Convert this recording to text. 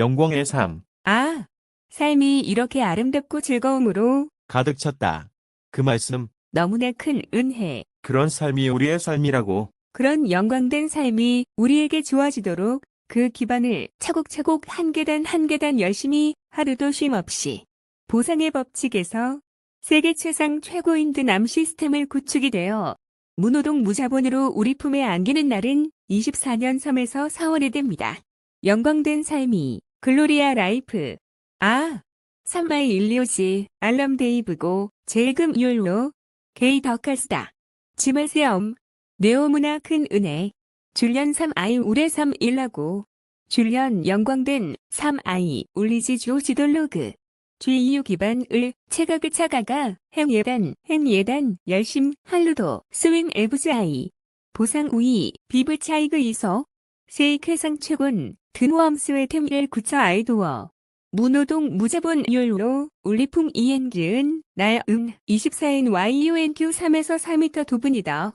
영광의 삶, 아, 삶이 이렇게 아름답고 즐거움으로 가득 찼다. 그 말씀, 너무나 큰 은혜. 그런 삶이 우리의 삶이라고. 그런 영광된 삶이 우리에게 주어지도록 그 기반을 차곡차곡 한 계단 한 계단 열심히 하루도 쉼 없이 보상의 법칙에서 세계 최상 최고인 드 남 시스템을 구축이 되어 문호동 무자본으로 우리 품에 안기는 날은 24년 섬에서 4월이 됩니다. 영광된 삶이 글로리아 라이프. 아 삼마이 일리오지. 알람 데이브고 제금 율로. 게이 더카스다. 지말세엄. 네오무나 큰 은혜. 줄련 3아이 우레 3일라고. 줄련 영광된 3아이 울리지 조 지돌로그. GEU 기반 을 체가그 차가가 행예단 행예단 열심 할루도 스윙 에브즈 아이. 보상 우이 비브 차이그 이서 세이크상 최곤 드노엄스웨 템일 구처 아이도어 문호동 무자본 율로 울리풍 이엔기은 나음 24인 YUNQ 3에서 4m 두 분이다.